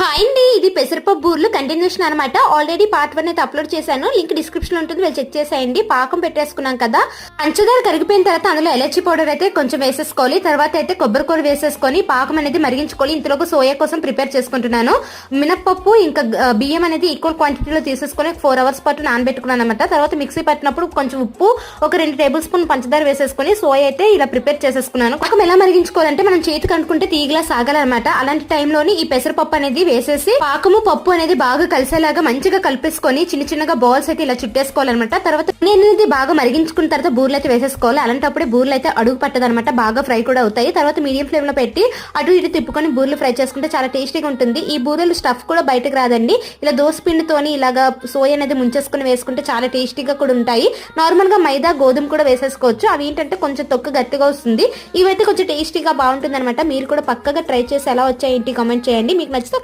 Hi అండి ఇది పెసరపప్పు బూర్లు కంటిన్యూషన్ అనమాట ఆల్రెడీ పార్ట్ వన్ అయితే అప్లోడ్ చేశాను. లింక్ డిస్క్రిప్షన్ ఉంటుంది వెళ్ళి చెక్ చేసేయండి. పాకం పెట్టేసుకున్నాం కదా. పంచదార కరిగిపోయిన తర్వాత అందులో ఎలర్జీ పౌడర్ అయితే కొంచెం వేసేసుకోవాలి. తర్వాత అయితే కొబ్బరికూర వేసేసుకొని పాకం అనేది మరిగించుకోవాలి. ఇంతలోకి సోయా కోసం ప్రిపేర్ చేసుకుంటున్నాను. మినప్పప్పు ఇంకా బియ్యం అనేది ఈక్వల్ క్వాంటిటీలో తీసేసుకొని ఫోర్ అవర్స్ పాటు నానబెట్టుకున్నాను అనమాట తర్వాత మిక్సీ పట్టినప్పుడు కొంచెం ఉప్పు ఒక రెండు టేబుల్ స్పూన్ పంచదార వేసేసుకొని సోయా అయితే ఇలా ప్రిపేర్ చేసేసుకున్నాను. పాకం ఎలా మరిగించుకోవాలంటే మనం చేతికి అనుకుంటే తీగలా సాగాలన్నమాట అలాంటి టైంలోని ఈ పెసరపప్పు అనేది వేసేసి పాకము పప్పు అనేది బాగా కలిసేలాగా మంచిగా కలిపేసుకొని చిన్న చిన్నగా బాల్స్ అయితే ఇలా చుట్టేసుకోవాలన్నమాట. తర్వాత నేను ఇది బాగా మరిగించుకున్న తర్వాత బూర్లు అయితే వేసేసుకోవాలి. అలాంటప్పుడే బూర్లు అయితే అడుగు పట్టదనమాట బాగా ఫ్రై కూడా అవుతాయి. తర్వాత మీడియం ఫ్లేమ్లో పెట్టి అటు ఇటు తిప్పుకొని బూర్లు ఫ్రై చేసుకుంటే చాలా టేస్టీగా ఉంటుంది. ఈ బూరెలు స్టఫ్ కూడా బయటకు రాదండి. ఇలా దోస పిండితోని ఇలాగా సోయ అనేది ముంచేసుకుని వేసుకుంటే చాలా టేస్టీగా కూడా ఉంటాయి. నార్మల్గా మైదా గోధుమ కూడా వేసేసుకోవచ్చు. అవి ఏంటంటే కొంచెం తొక్క గట్టిగా వస్తుంది. ఇవైతే కొంచెం టేస్టీగా బాగుంటుంది అనమాట మీరు కూడా పక్కగా ట్రై చేసి ఎలా వచ్చాయి ఏంటి? కామెంట్ చేయండి. మీకు నచ్చితే